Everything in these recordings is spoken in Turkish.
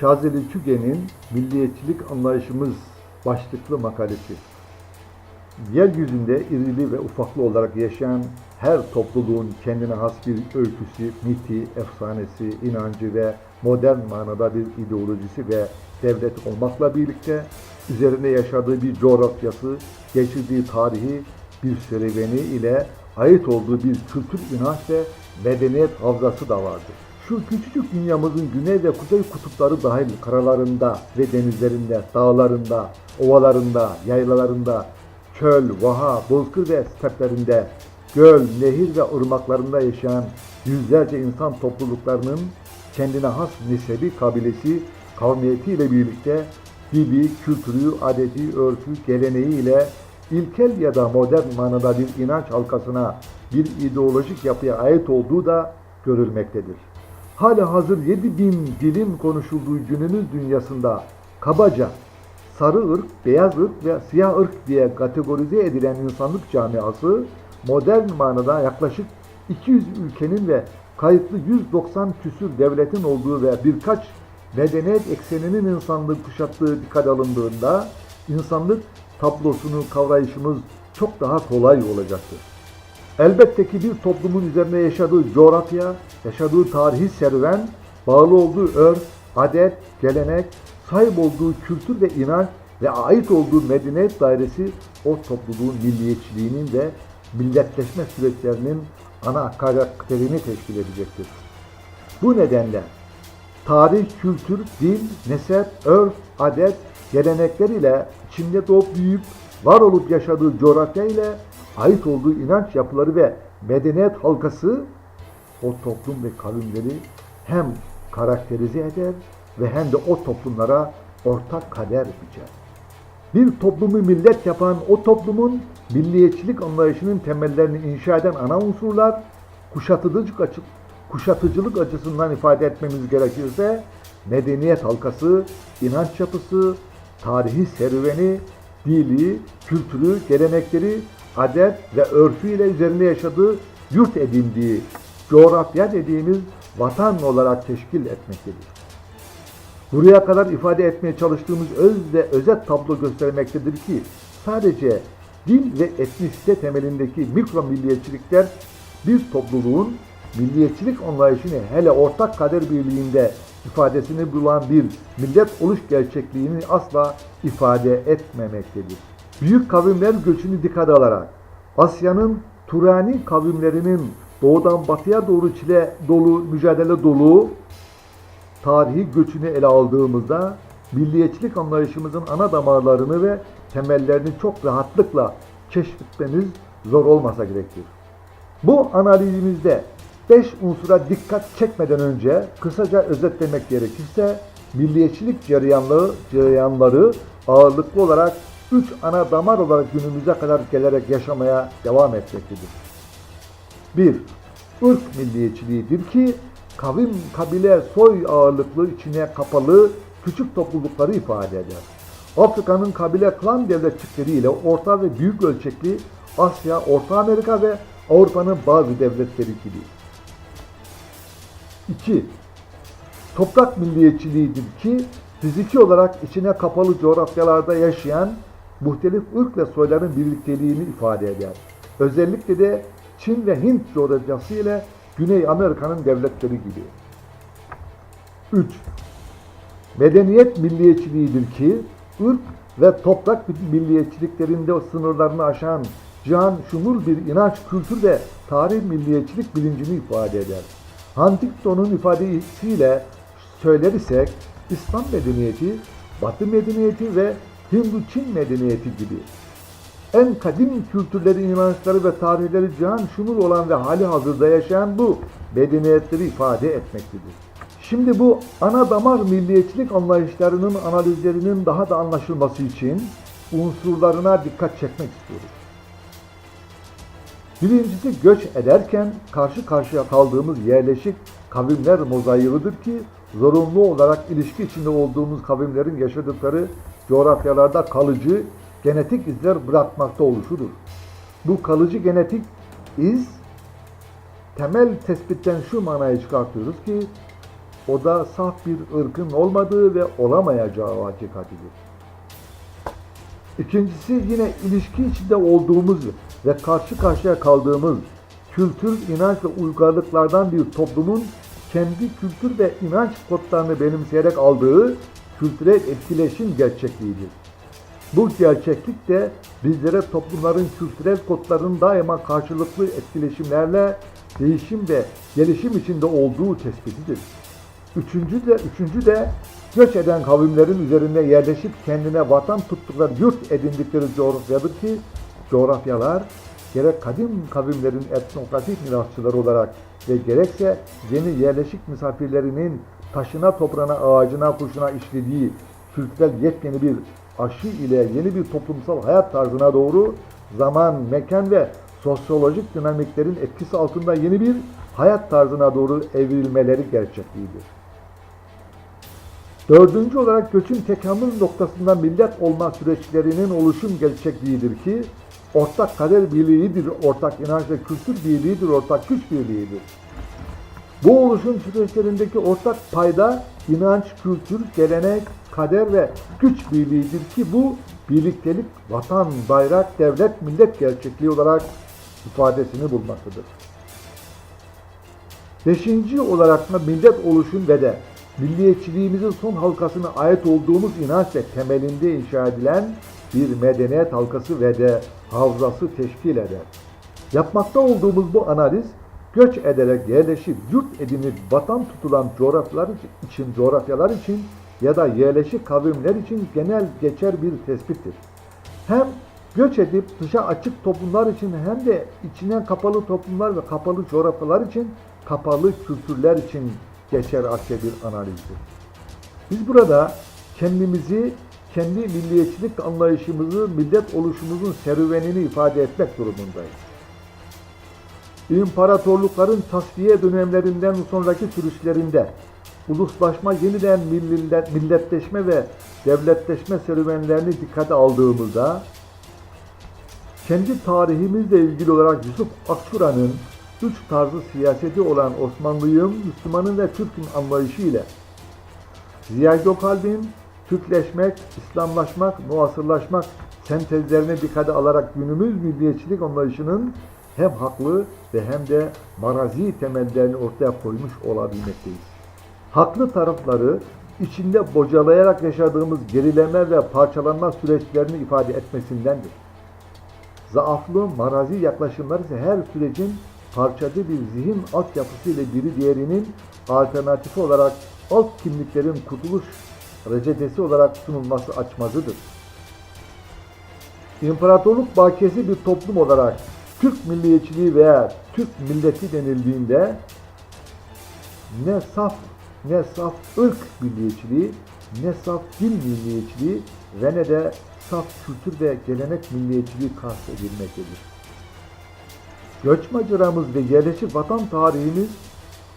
Şazeli Küge'nin Milliyetçilik Anlayışımız başlıklı makalesi. Yeryüzünde irili ve ufaklı olarak yaşayan her topluluğun kendine has bir öyküsü, miti, efsanesi, inancı ve modern manada bir ideolojisi ve devlet olmakla birlikte üzerinde yaşadığı bir coğrafyası, geçirdiği tarihi bir serüveni ile ait olduğu bir kültür inanç ve medeniyet havzası da vardır. Şu küçücük dünyamızın güney ve kuzey kutupları dahil karalarında ve denizlerinde, dağlarında, ovalarında, yaylalarında, çöl, vaha, bozkır ve steplerinde, göl, nehir ve ırmaklarında yaşayan yüzlerce insan topluluklarının kendine has nesebi, kabilesi, kavmiyeti ile birlikte dili, kültürü, adeti, örfü, geleneği ile ilkel ya da modern manada bir inanç halkasına, bir ideolojik yapıya ait olduğu da görülmektedir. Hala hazır 7000 dilin konuşulduğu günümüz dünyasında kabaca sarı ırk, beyaz ırk ve siyah ırk diye kategorize edilen insanlık camiası modern manada yaklaşık 200 ülkenin ve kayıtlı 190 küsür devletin olduğu ve birkaç medeniyet ekseninin insanlığı kuşattığı dikkat alındığında insanlık tablosunu kavrayışımız çok daha kolay olacaktır. Elbette ki bir toplumun üzerine yaşadığı coğrafya, yaşadığı tarihi serüven, bağlı olduğu örf, adet, gelenek, sahip olduğu kültür ve inanç ve ait olduğu medeniyet dairesi o topluluğun milliyetçiliğinin ve milletleşme süreçlerinin ana karakterini teşkil edecektir. Bu nedenle tarih, kültür, dil, nesep, örf, adet, gelenekler ile içinde doğup büyüyüp var olup yaşadığı coğrafya ile ait olduğu inanç yapıları ve medeniyet halkası o toplum ve kavimleri hem karakterize eder ve hem de o toplumlara ortak kader biçer. Bir toplumu millet yapan o toplumun milliyetçilik anlayışının temellerini inşa eden ana unsurlar kuşatıcılık, açı, kuşatıcılık açısından ifade etmemiz gerekirse medeniyet halkası, inanç yapısı, tarihi serüveni, dili, kültürü, gelenekleri, adet ve örfüyle üzerinde yaşadığı yurt edindiği coğrafya dediğimiz vatan olarak teşkil etmektedir. Buraya kadar ifade etmeye çalıştığımız öz ve özet tablo göstermektedir ki sadece dil ve etnisite temelindeki mikro milliyetçilikler bir topluluğun milliyetçilik anlayışını hele ortak kader birliğinde ifadesini bulan bir millet oluş gerçekliğini asla ifade etmemektedir. Büyük kavimler göçünü dikkate alarak Asya'nın Turani kavimlerinin doğudan batıya doğru çile dolu, mücadele dolu tarihi göçünü ele aldığımızda milliyetçilik anlayışımızın ana damarlarını ve temellerini çok rahatlıkla keşfetmemiz zor olmasa gerektir. Bu analizimizde 5 unsura dikkat çekmeden önce kısaca özetlemek gerekirse milliyetçilik cereyanları, cereyanları ağırlıklı olarak 3 ana damar olarak günümüze kadar gelerek yaşamaya devam etmektedir. 1. Irk milliyetçiliğidir ki kavim, kabile, soy ağırlıklı içine kapalı küçük toplulukları ifade eder. Afrika'nın kabile klan devletçikleri ile orta ve büyük ölçekli Asya, Orta Amerika ve Avrupa'nın bazı devletleri gibi. 2. Toprak milliyetçiliğidir ki fiziki olarak içine kapalı coğrafyalarda yaşayan muhtelif ırk ve soyların birlikteliğini ifade eder. Özellikle de Çin ve Hint coğrafyası ile Güney Amerika'nın devletleri gibi. 3. Medeniyet milliyetçiliğidir ki ırk ve toprak milliyetçiliklerinde sınırlarını aşan cihan şumul bir inanç, kültür ve tarih milliyetçilik bilincini ifade eder. Huntington'un ifadesiyle söyler isek İslam medeniyeti, Batı medeniyeti ve Hindu-Çin medeniyeti gibi en kadim kültürleri, inançları ve tarihleri cihan şumul olan ve hali hazırda yaşayan bu medeniyetleri ifade etmektedir. Şimdi bu ana damar milliyetçilik anlayışlarının analizlerinin daha da anlaşılması için unsurlarına dikkat çekmek istiyoruz. Birincisi göç ederken karşı karşıya kaldığımız yerleşik kavimler mozaiğidir ki zorunlu olarak ilişki içinde olduğumuz kavimlerin yaşadıkları coğrafyalarda kalıcı genetik izler bırakmakta oluşudur. Bu kalıcı genetik iz temel tespitten şu manayı çıkartıyoruz ki O da saf bir ırkın olmadığı ve olamayacağı hakikatidir. İkincisi yine ilişki içinde olduğumuz ve karşı karşıya kaldığımız kültür, inanç ve uygarlıklardan bir toplumun kendi kültür ve inanç kodlarını benimseyerek aldığı kültürel etkileşim gerçekliğidir. Bu gerçeklik de bizlere toplumların kültürel kodlarının daima karşılıklı etkileşimlerle değişim ve gelişim içinde olduğu tespitidir. Üçüncü de, üçüncü de göç eden kavimlerin üzerine yerleşip kendine vatan tuttukları yurt edindikleri coğrafyadır ki coğrafyalar gerek kadim kavimlerin etnografik mirasçıları olarak ve gerekse yeni yerleşik misafirlerinin taşına, toprağına, ağacına, kuşuna işlediği kültürel yepyeni bir aşı ile yeni bir toplumsal hayat tarzına doğru zaman, mekan ve sosyolojik dinamiklerin etkisi altında yeni bir hayat tarzına doğru evrilmeleri gerçekliğidir. Dördüncü olarak göçün tekamül noktasında millet olma süreçlerinin oluşum gerçekliğidir ki ortak kader birliğidir, ortak inanç ve kültür birliğidir, ortak güç birliğidir. Bu oluşum süreçlerindeki ortak payda inanç, kültür, gelenek, kader ve güç birliğidir ki bu birliktelik vatan, bayrak, devlet, millet gerçekliği olarak ifadesini bulmaktadır. Beşinci olarak da millet oluşum ve de milliyetçiliğimizin son halkasına ait olduğumuz inanç ve temelinde inşa edilen bir medeniyet halkası ve de havzası teşkil eder. Yapmakta olduğumuz bu analiz göç ederek yerleşip yurt edinip vatan tutulan coğrafyalar için, coğrafyalar için ya da yerleşik kavimler için genel geçer bir tespittir. Hem göç edip dışa açık toplumlar için hem de içine kapalı toplumlar ve kapalı coğrafyalar için kapalı kültürler için geçer akçe bir analizdir. Biz burada kendimizi, kendi milliyetçilik anlayışımızı, millet oluşumuzun serüvenini ifade etmek durumundayız. İmparatorlukların tasfiye dönemlerinden sonraki sürüşlerinde uluslaşma yeniden millet, milletleşme ve devletleşme serüvenlerini dikkate aldığımızda kendi tarihimizle ilgili olarak Yusuf Akçura'nın üç tarzı siyaseti olan Osmanlıyım, Müslümanın ve Türk'ün anlayışı ile Ziya Gökalp'in Türkleşmek, İslamlaşmak, muasırlaşmak sentezlerini dikkate alarak günümüz milliyetçilik anlayışının hem haklı ve hem de marazi temellerini ortaya koymuş olabilmekteyiz. Haklı tarafları içinde bocalayarak yaşadığımız gerileme ve parçalanma süreçlerini ifade etmesindendir. Zaaflı marazi yaklaşımlar ise her sürecin parçacı bir zihin altyapısı ile biri diğerinin alternatifi olarak alt kimliklerin kurtuluş reçetesi olarak sunulması açmazıdır. İmparatorluk bakiyesi bir toplum olarak Türk milliyetçiliği veya Türk milleti denildiğinde ne saf ne saf ırk milliyetçiliği, ne saf din milliyetçiliği ve ne de saf kültür ve gelenek milliyetçiliği kastedilmektedir. Göç maceramız ve yerleşik vatan tarihimiz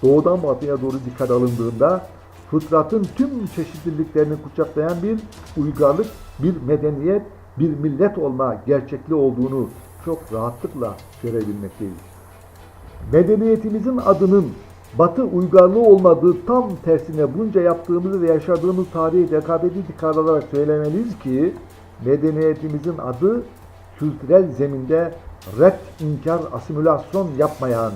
doğudan batıya doğru dikkat alındığında fıtratın tüm çeşitliliklerini kucaklayan bir uygarlık, bir medeniyet, bir millet olma gerçekliği olduğunu çok rahatlıkla görebilmekteyiz. Medeniyetimizin adının Batı uygarlığı olmadığı tam tersine bunca yaptığımızı ve yaşadığımız tarihi rekabeti dikkat alarak söylemeliyiz ki medeniyetimizin adı kültürel zeminde ret, inkar, asimilasyon yapmayan,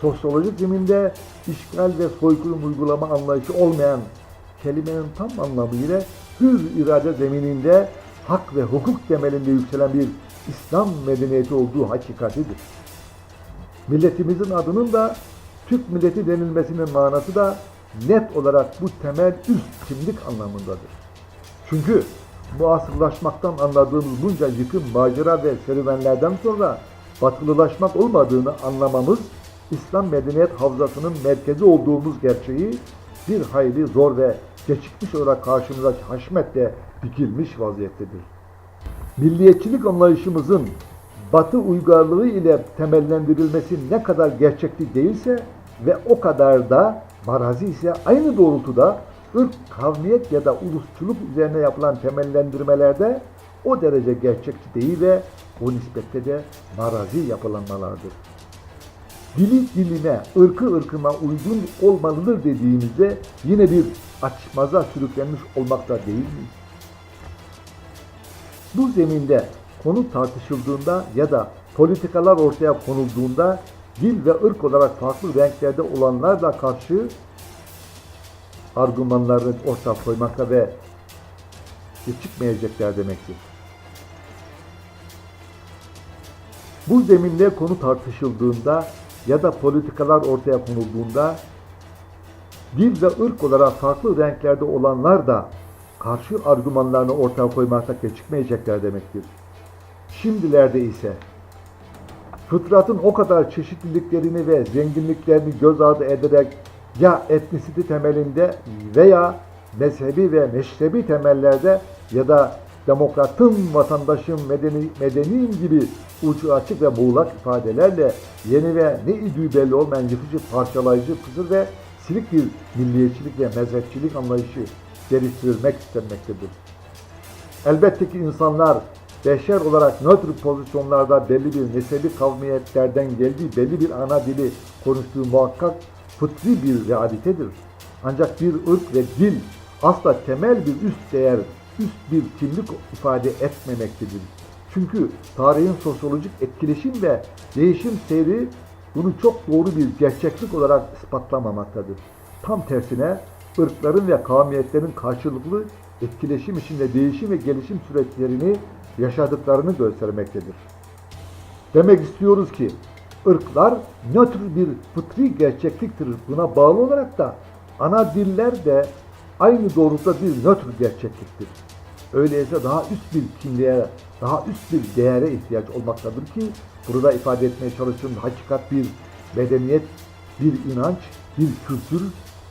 sosyolojik zeminde işgal ve soykırım uygulama anlayışı olmayan kelimenin tam anlamıyla hür irade zemininde hak ve hukuk temelinde yükselen bir İslam medeniyeti olduğu hakikatidir. Milletimizin adının da Türk milleti denilmesinin manası da net olarak bu temel üst kimlik anlamındadır. Çünkü muasırlaşmaktan anladığımız bunca yıkım, macera ve serüvenlerden sonra batılılaşmak olmadığını anlamamız İslam medeniyet havzasının merkezi olduğumuz gerçeği bir hayli zor ve geçikmiş olarak karşımıza haşmetle dikilmiş vaziyettedir. Milliyetçilik anlayışımızın Batı uygarlığı ile temellendirilmesi ne kadar gerçekçi değilse ve o kadar da marazi ise aynı doğrultuda ırk, kavmiyet ya da ulusçuluk üzerine yapılan temellendirmelerde o derece gerçekçi değil ve o nispette de marazi yapılanmalardır. Dili diline, ırkı ırkıma uygun olmalıdır dediğimizde yine bir açmaza sürüklenmiş olmakta değil miyiz? Bu zeminde konu tartışıldığında ya da politikalar ortaya konulduğunda dil ve ırk olarak farklı renklerde olanlarla karşı argümanlarını ortaya koymakta ve çıkmayacaklar demektir. Bu zeminde konu tartışıldığında ya da politikalar ortaya konulduğunda dil ve ırk olarak farklı renklerde olanlar da karşı argümanlarını ortaya koymakta gecikmeyecekler demektir. Şimdilerde ise fıtratın o kadar çeşitliliklerini ve zenginliklerini göz ardı ederek ya etnisite temelinde veya mezhebi ve meşrebi temellerde ya da demokratın, vatandaşın, medeni, medeniyim gibi ucu açık ve muğlak ifadelerle yeni ve ne idüğü belli olmayan yıkıcı, parçalayıcı, fısır ve silik bir milliyetçilik ve mezhepçilik anlayışı geliştirilmek istenmektedir. Elbette ki insanlar beşer olarak nötr pozisyonlarda belli bir nesebi kavmiyetlerden geldiği belli bir ana dili konuştuğu muhakkak fıtri bir realitedir. Ancak bir ırk ve dil asla temel bir üst değer, üst bir kimlik ifade etmemektedir. Çünkü tarihin sosyolojik etkileşim ve değişim seyri bunu çok doğru bir gerçeklik olarak ispatlamamaktadır. Tam tersine ırkların ve kavmiyetlerin karşılıklı etkileşim içinde değişim ve gelişim süreçlerini yaşadıklarını göstermektedir. Demek istiyoruz ki ırklar nötr bir fıtri gerçekliktir. Buna bağlı olarak da ana diller de aynı doğrultuda bir nötr gerçekliktir. Öyleyse daha üst bir kimliğe, daha üst bir değere ihtiyaç olmaktadır ki burada ifade etmeye çalıştığım hakikat bir medeniyet, bir inanç, bir kültür,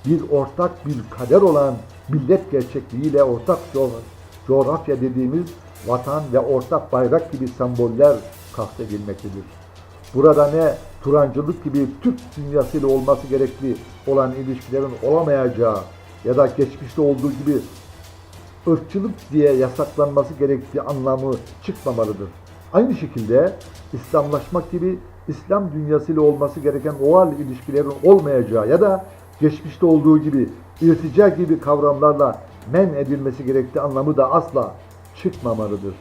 bir ortak bir kader olan millet gerçekliğiyle ortak coğrafya dediğimiz vatan ve ortak bayrak gibi semboller kastedilmektedir. Burada ne Turancılık gibi Türk dünyasıyla olması gerekli olan ilişkilerin olamayacağı ya da geçmişte olduğu gibi ırkçılık diye yasaklanması gerektiği anlamı çıkmamalıdır. Aynı şekilde İslamlaşmak gibi İslam dünyasıyla olması gereken oval ilişkilerin olmayacağı ya da geçmişte olduğu gibi irtica gibi kavramlarla men edilmesi gerektiği anlamı da asla çıkmamalıdır.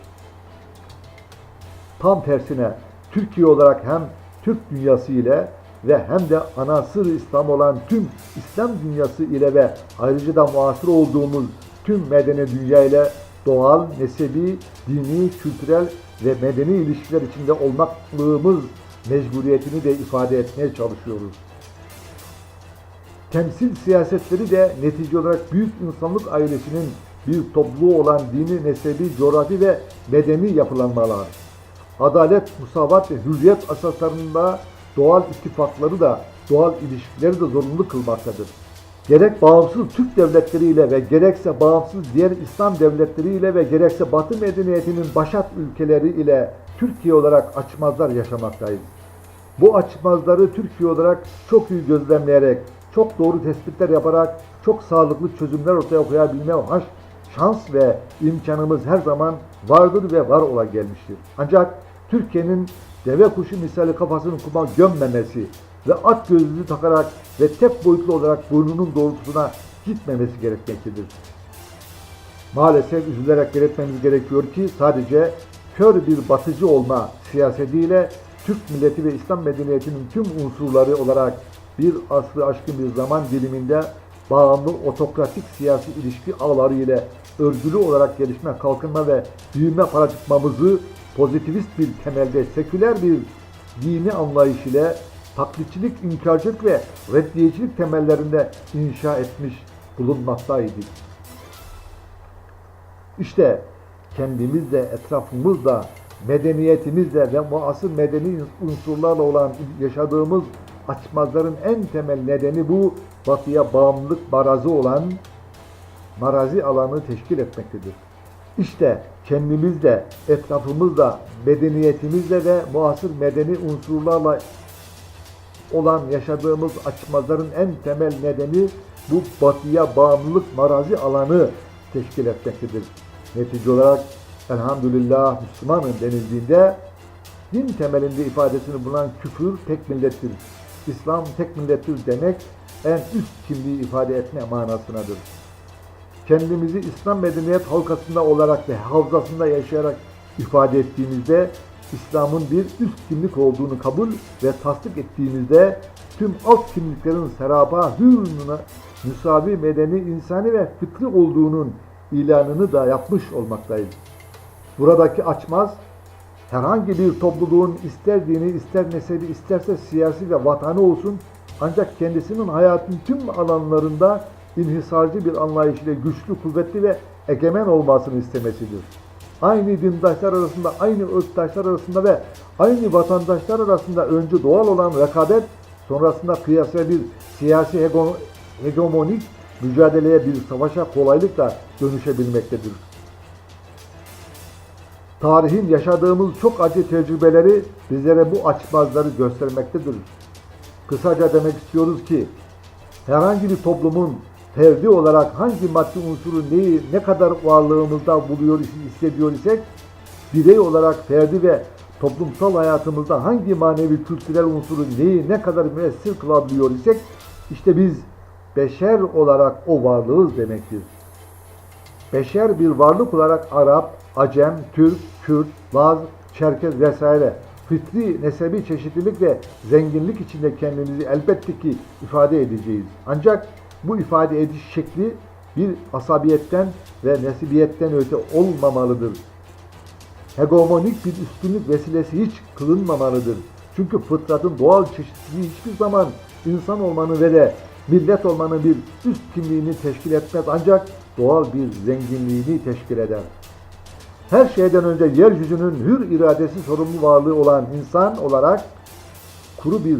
Tam tersine Türkiye olarak hem Türk dünyası ile ve hem de anasır İslam olan tüm İslam dünyası ile ve ayrıca da muasır olduğumuz tüm medeni dünya ile doğal, nesebi, dini, kültürel ve medeni ilişkiler içinde olmaklığımız mecburiyetini de ifade etmeye çalışıyoruz. Temsil siyasetleri de netice olarak büyük insanlık ailesinin bir topluluğu olan dini, nesebi, coğrafi ve medeni yapılanmalar. Adalet, musavat ve hürriyet asaslarında doğal ittifakları da doğal ilişkileri de zorunlu kılmaktadır. Gerek bağımsız Türk devletleriyle ve gerekse bağımsız diğer İslam devletleriyle ve gerekse Batı medeniyetinin başat ülkeleri ile Türkiye olarak açmazlar yaşamaktayız. Bu açmazları Türkiye olarak çok iyi gözlemleyerek, çok doğru tespitler yaparak, çok sağlıklı çözümler ortaya koyabilme haş, şans ve imkanımız her zaman vardır ve var ola gelmiştir. Ancak Türkiye'nin deve kuşu misali kafasını kuma gömmemesi ve at gözlüğü takarak ve tek boyutlu olarak burnunun doğrultusuna gitmemesi gerekmektedir. Maalesef üzülerek belirtmemiz gerekiyor ki sadece kör bir batıcı olma siyasetiyle Türk milleti ve İslam medeniyetinin tüm unsurları olarak bir asrı aşkın bir zaman diliminde bağımlı otokratik siyasi ilişki ağları ile örgülü olarak gelişme, kalkınma ve büyüme paradigmamızı pozitivist bir temelde seküler bir dini anlayış ile taklitçilik, inkarcılık ve reddiyecilik temellerinde inşa etmiş bulunmaktaydık. İşte kendimizle, etrafımızla, medeniyetimizle ve muasır medeni unsurlarla olan yaşadığımız açmazların en temel nedeni bu batıya bağımlılık marazı olan marazi alanı teşkil etmektedir. İşte kendimizle, etrafımızla, medeniyetimizle ve muasır medeni unsurlarla olan yaşadığımız açmazların en temel nedeni bu batıya bağımlılık marazi alanı teşkil etmektedir. Netice olarak elhamdülillah Müslümanın denildiğinde din temelinde ifadesini bulunan küfür tek millettir. İslam tek millettir demek en üst kimliği ifade etme manasınadır. Kendimizi İslam medeniyet halkasında olarak ve havzasında yaşayarak ifade ettiğimizde İslam'ın bir üst kimlik olduğunu kabul ve tasdik ettiğimizde tüm alt kimliklerin serapa hürnuna müsavi medeni, insani ve fıtri olduğunun ilanını da yapmış olmaktayız. Buradaki açmaz herhangi bir topluluğun ister dini, ister nesebi, isterse siyasi ve vatani olsun ancak kendisinin hayatın tüm alanlarında inhisarcı bir anlayış ile güçlü, kuvvetli ve egemen olmasını istemesidir. Aynı dindaşlar arasında, aynı ırktaşlar arasında ve aynı vatandaşlar arasında önce doğal olan rekabet, sonrasında kıyasaya bir siyasi hegemonik mücadeleye bir savaşa kolaylıkla dönüşebilmektedir. Tarihin yaşadığımız çok acı tecrübeleri bizlere bu açmazları göstermektedir. Kısaca demek istiyoruz ki herhangi bir toplumun ferdi olarak hangi maddi unsuru neyi ne kadar varlığımızda buluyor hissediyor isek birey olarak ferdi ve toplumsal hayatımızda hangi manevi kültürel unsuru neyi ne kadar müessir kılabiliyor isek işte biz beşer olarak o varlığız demektir. Beşer bir varlık olarak Arap, Acem, Türk, Kürt, Laz, Çerkez vesaire fıtri, nesebi çeşitlilik ve zenginlik içinde kendimizi elbette ki ifade edeceğiz. Ancak bu ifade ediş şekli bir asabiyetten ve nesibiyetten öte olmamalıdır. Hegemonik bir üstünlük vesilesi hiç kılınmamalıdır. Çünkü fıtratın doğal çeşitliliği hiçbir zaman insan olmanın ve de millet olmanın bir üst kimliğini teşkil etmez ancak doğal bir zenginliğini teşkil eder. Her şeyden önce yeryüzünün hür iradesi sorumlu varlığı olan insan olarak kuru bir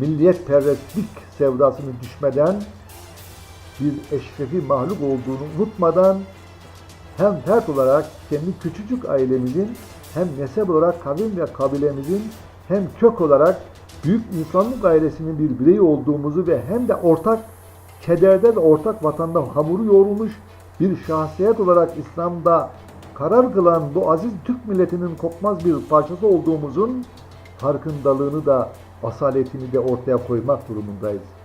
milliyetperestlik sevdasını düşmeden bir eşrefi mahluk olduğunu unutmadan hem fert olarak kendi küçücük ailemizin hem nesep olarak kavim ve kabilemizin hem kök olarak büyük insanlık ailesinin bir bireyi olduğumuzu ve hem de ortak kederde ve ortak vatanda hamuru yoğrulmuş bir şahsiyet olarak İslam'da karar kılan bu aziz Türk milletinin kopmaz bir parçası olduğumuzun farkındalığını da asaletini de ortaya koymak durumundayız.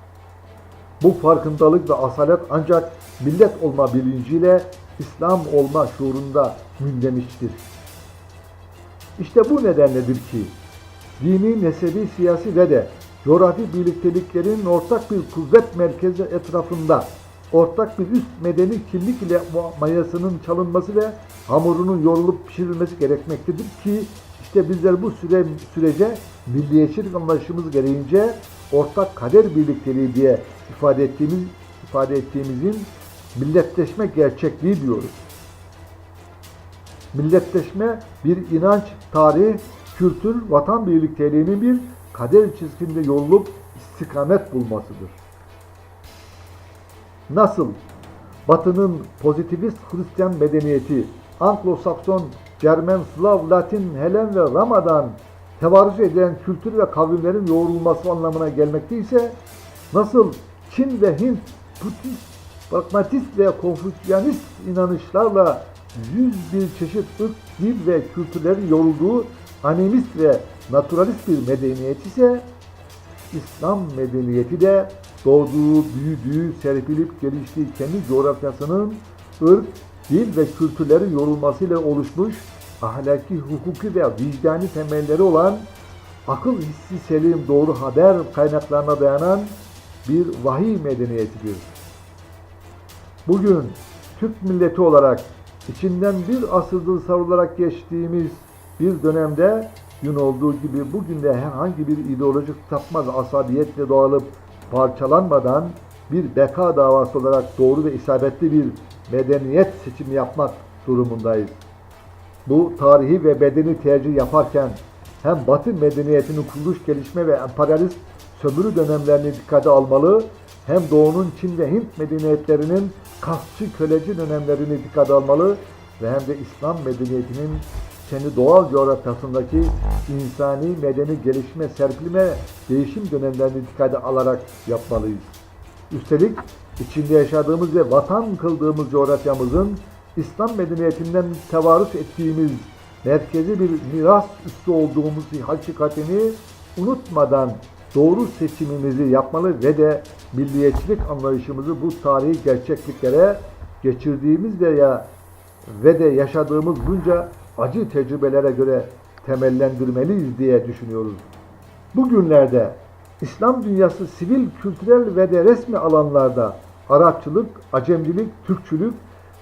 Bu farkındalık ve asalet ancak millet olma bilinciyle İslam olma şuurunda mündemiştir. İşte bu nedenledir ki dini, nesebi, siyasi ve de coğrafi birlikteliklerin ortak bir kuvvet merkezi etrafında ortak bir üst medeni kimlik ile mayasının çalınması ve hamurunun yoğrulup pişirilmesi gerekmektedir ki işte bizler bu süre, sürece milliyetçilik anlayışımız gereğince ortak kader birlikteliği diye ifade ettiğimiz ifade ettiğimizin milletleşme gerçekliği diyoruz. Milletleşme bir inanç, tarih, kültür, vatan birlikteliğinin bir kader çizginde yollup istikamet bulmasıdır. Nasıl Batı'nın pozitivist Hristiyan medeniyeti, Anglo-Sakson, Cermen, Slav, Latin, Helen ve Ramadan tevarüz edilen kültür ve kavimlerin yoğrulması anlamına gelmekteyse, nasıl Çin ve Hint Budist, pragmatist ve konfüçyanist inanışlarla yüz bir çeşit ırk, dil ve kültürlerin yorulduğu animist ve naturalist bir medeniyet ise İslam medeniyeti de doğduğu, büyüdüğü, serpilip geliştiği kendi coğrafyasının ırk, dil ve kültürlerin yorulmasıyla oluşmuş ahlaki, hukuki ve vicdani temelleri olan akıl hissi selim doğru haber kaynaklarına dayanan bir vahiy medeniyetidir. Bugün Türk milleti olarak içinden bir asırdır savrularak geçtiğimiz bir dönemde gün olduğu gibi bugün de herhangi bir ideolojik sapmaz asabiyetle doğalıp parçalanmadan bir beka davası olarak doğru ve isabetli bir medeniyet seçimi yapmak durumundayız. Bu tarihi ve bedeni tercih yaparken hem Batı medeniyetinin kuruluş, gelişme ve emperyalist sömürü dönemlerini dikkate almalı, hem Doğu'nun Çin ve Hint medeniyetlerinin kasçı köleci dönemlerini dikkate almalı ve hem de İslam medeniyetinin kendi doğal coğrafyasındaki insani medeni gelişme, serpilme, değişim dönemlerini dikkate alarak yapmalıyız. Üstelik içinde yaşadığımız ve vatan kıldığımız coğrafyamızın İslam medeniyetinden tevarüs ettiğimiz merkezi bir miras üstü olduğumuz hakikatini unutmadan doğru seçimimizi yapmalı ve de milliyetçilik anlayışımızı bu tarihi gerçekliklere geçirdiğimiz veya ve de yaşadığımız bunca acı tecrübelere göre temellendirmeliyiz diye düşünüyoruz. Bugünlerde İslam dünyası sivil, kültürel ve de resmi alanlarda Arapçılık, Acemcilik, Türkçülük,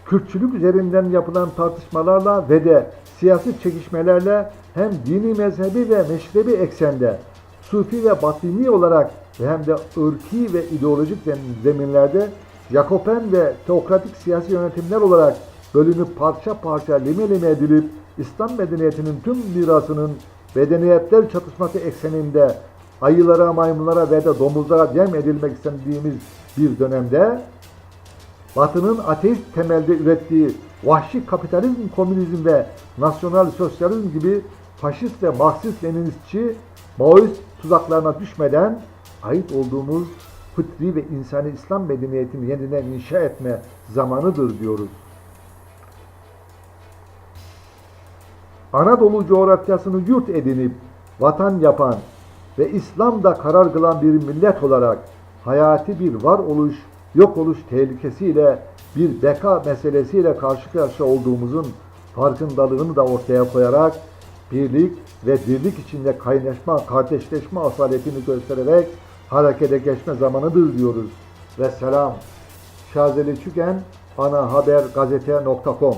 Kürtçülük üzerinden yapılan tartışmalarla ve de siyasi çekişmelerle hem dini mezhebi ve meşrebi eksende, sufi ve batini olarak ve hem de ırki ve ideolojik zeminlerde Jakopen ve teokratik siyasi yönetimler olarak bölünüp parça parça lime lime edilip İslam medeniyetinin tüm mirasının medeniyetler çatışması ekseninde ayılara, maymunlara ve de domuzlara yem edilmek istediğimiz bir dönemde Batı'nın ateist temelde ürettiği vahşi kapitalizm, komünizm ve nasyonal sosyalizm gibi faşist ve Marksist Leninistçi Maoist tuzaklarına düşmeden ait olduğumuz fıtri ve insani İslam medeniyetini yeniden inşa etme zamanıdır diyoruz. Anadolu coğrafyasını yurt edinip vatan yapan ve İslam'da karar kılan bir millet olarak hayati bir varoluş, yok oluş tehlikesiyle bir beka meselesiyle karşı karşıya olduğumuzun farkındalığını da ortaya koyarak birlik ve dirlik içinde kaynaşma, kardeşleşme asaletini göstererek harekete geçme zamanıdır diyoruz. Ve selam. Şazeli Çüken, anahabergazete.com